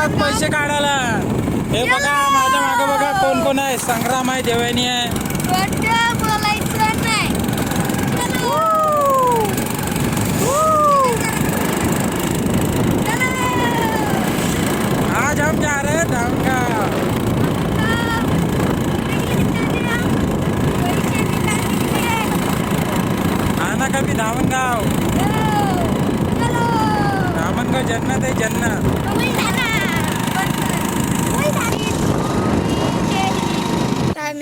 बँकात पैसे काढायला. हे बघा माझ्या मागे बघा कोण कोण आहे? संग्राम आहे देवानी आहे. आज हम जा रहे हैं धामगाव आना कभी धामनगाव धामनगाव जन्नत आहे जन्नत.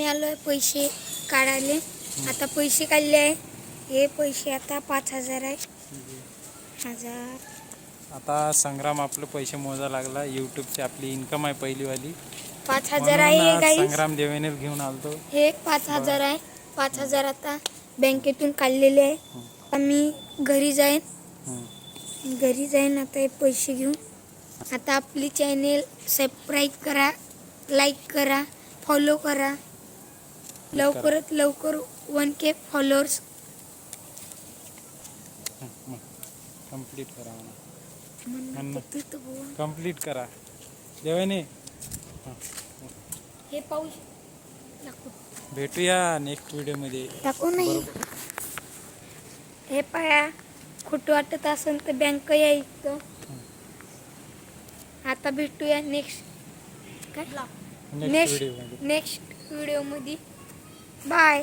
आम्ही आलोय पैसे काढायले. आता पैसे काढले आहे. हे पैसे आता पाच हजार आहे. हजार. आता संग्राम आपलं पैसे मोजा लागला. युट्यूबची आपली इन्कम आहे पहिलीवाली. पाच हजार आहे म्हणून हे आज गाईस संग्राम देवेने घेऊन आलतो. हे पाच हजार आहे. पाच हजार आता बँकेतून काढलेले आहे. आम्ही घरी जाईन. हम्म. घरी जाईन आता हे पैसे घेऊन. आता आपली चॅनेल सबस्क्राईब करा लाईक करा फॉलो करा. लवकरात लवकर वन के फॉलोअर्स. कंप्लीट करा म्हणा. हे कंप्लीट करा. देवाने. पाऊस दाखव. भेटूया नेक्स्ट व्हिडिओमध्ये दाखव नाही. हे पाया खोटं वाटत असेल तर बँक यायचं आता भेटूया नेक्स्ट काय? नेक्स्ट नेक्स्ट व्हिडिओमध्ये नेक्स्ट व्हिडिओमध्ये बाय